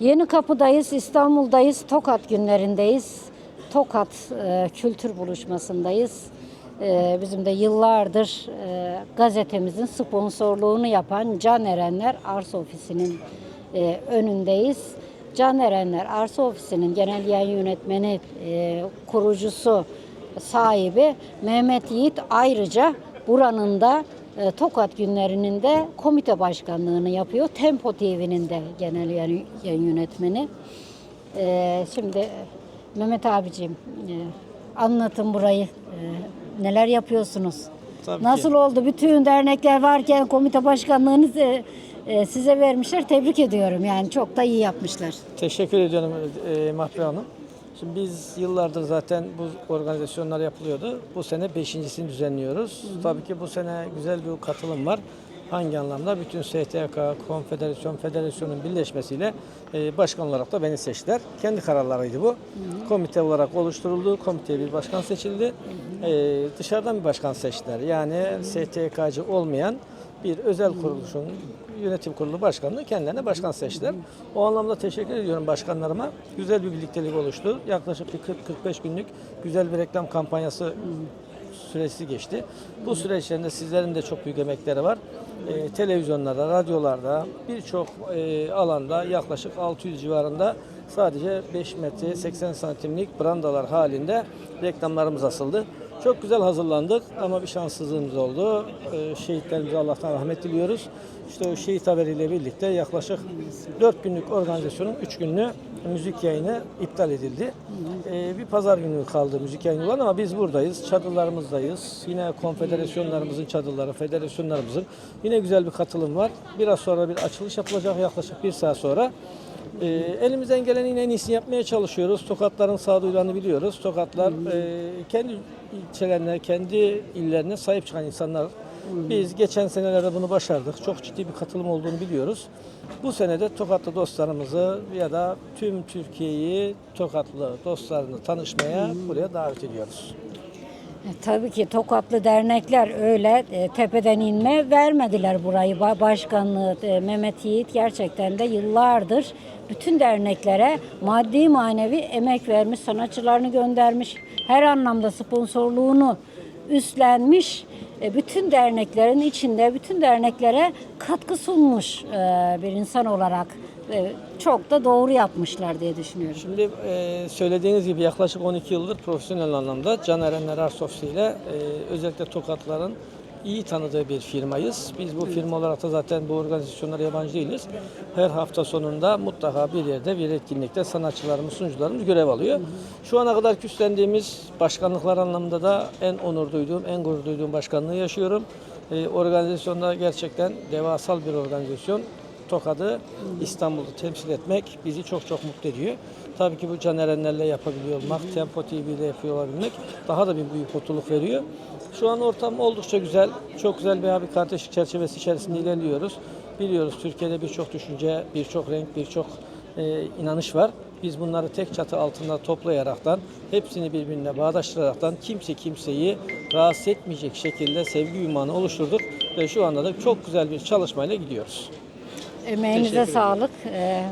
Yeni Kapı'dayız, İstanbul'dayız, Tokat günlerindeyiz. Tokat e, kültür buluşmasındayız. E, bizim de yıllardır e, gazetemizin sponsorluğunu yapan Can Erenler Arsa Ofisi'nin e, önündeyiz. Can Erenler Arsa Ofisi'nin genel yayın yönetmeni, e, kurucusu, sahibi Mehmet Yiğit ayrıca buranın da Tokat günlerinin de komite başkanlığını yapıyor. Tempo TV'nin de genel yayın yönetmeni. E, şimdi Mehmet abicim e, anlatın burayı. E, neler yapıyorsunuz? Tabii ki. Nasıl oldu? Bütün dernekler varken komite başkanlığını size, e, vermişler. Tebrik ediyorum. Yani çok da iyi yapmışlar. Teşekkür ediyorum e, Mahpe Hanım. Şimdi biz yıllardır zaten bu organizasyonlar yapılıyordu. Bu sene beşincisini düzenliyoruz. Tabii ki bu sene güzel bir katılım var. Hangi anlamda? Bütün STK, konfederasyon, federasyonun birleşmesiyle e, başkan olarak da beni seçtiler. Kendi kararlarıydı bu. Komite olarak oluşturuldu. Komiteye bir başkan seçildi. E, dışarıdan bir başkan seçtiler. Yani STK'cı olmayan bir özel kuruluşun yönetim kurulu başkanlığı kendilerine başkan seçtiler. O anlamda teşekkür ediyorum başkanlarıma. Güzel bir birliktelik oluştu. Yaklaşık bir 40-45 günlük güzel bir reklam kampanyası süresi geçti. Bu süreçlerinde sizlerin de çok büyük emekleri var. Ee, televizyonlarda, radyolarda birçok e, alanda yaklaşık 600 civarında sadece 5 metre 80 santimlik brandalar halinde reklamlarımız asıldı. Çok güzel hazırlandık ama bir şanssızlığımız oldu. Ee, şehitlerimize Allah'tan rahmet diliyoruz. İşte o şehit haberiyle birlikte yaklaşık 4 günlük organizasyonun 3 günlüğü müzik yayını iptal edildi. Ee, bir pazar günü kaldı müzik yayını olan ama biz buradayız. Çadırlarımızdayız. Yine konfederasyonlarımızın çadırları, federasyonlarımızın yine güzel bir katılım var. Biraz sonra bir açılış yapılacak yaklaşık bir saat sonra. Ee, elimizden gelenin en iyisini yapmaya çalışıyoruz. Tokatların sağduyularını biliyoruz. Tokatlar e, kendi ilçelerine, kendi illerine sahip çıkan insanlar. Biz geçen senelerde bunu başardık. Çok ciddi bir katılım olduğunu biliyoruz. Bu sene de Tokatlı dostlarımızı ya da tüm Türkiye'yi Tokatlı dostlarını tanışmaya buraya davet ediyoruz. E, Tabii ki Tokatlı dernekler öyle e, tepeden inme vermediler burayı. Ba- Başkanlığı e, Mehmet Yiğit gerçekten de yıllardır bütün derneklere maddi manevi emek vermiş, sanatçılarını göndermiş, her anlamda sponsorluğunu üstlenmiş. Bütün derneklerin içinde bütün derneklere katkı sunmuş e, bir insan olarak e, çok da doğru yapmışlar diye düşünüyorum. Şimdi e, söylediğiniz gibi yaklaşık 12 yıldır profesyonel anlamda Can Erenler Arsofsi ile özellikle Tokatların iyi tanıdığı bir firmayız. Biz bu firma olarak da zaten bu organizasyonlara yabancı değiliz. Her hafta sonunda mutlaka bir yerde bir etkinlikte sanatçılarımız, sunucularımız görev alıyor. Şu ana kadar üstlendiğimiz başkanlıklar anlamında da en onur duyduğum, en gurur duyduğum başkanlığı yaşıyorum. E, organizasyonda gerçekten devasal bir organizasyon. Tokat'ı İstanbul'da temsil etmek bizi çok çok mutlu ediyor. Tabii ki bu Can Erenler'le yapabiliyor olmak, Tempo TV'de yapıyor olabilmek daha da bir büyük mutluluk veriyor. Şu an ortam oldukça güzel. Çok güzel bir abi kardeşlik çerçevesi içerisinde ilerliyoruz. Biliyoruz Türkiye'de birçok düşünce, birçok renk, birçok e, inanış var. Biz bunları tek çatı altında toplayaraktan, hepsini birbirine bağdaştıraraktan kimse kimseyi rahatsız etmeyecek şekilde sevgi ünvanı oluşturduk ve şu anda da çok güzel bir çalışmayla gidiyoruz. Emeğinize sağlık. Ee,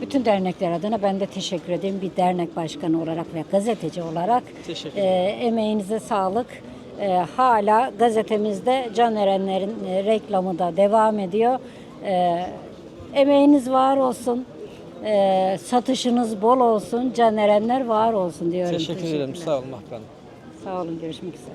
Bütün dernekler adına ben de teşekkür edeyim. Bir dernek başkanı olarak ve gazeteci olarak. Teşekkür Ee, Emeğinize sağlık. Ee, Hala gazetemizde Can Erenler'in e, reklamı da devam ediyor. Ee, Emeğiniz var olsun. Ee, Satışınız bol olsun. Can Erenler var olsun diyorum. Teşekkür ederim. Sağ olun Mahkan. Sağ olun. Görüşmek üzere.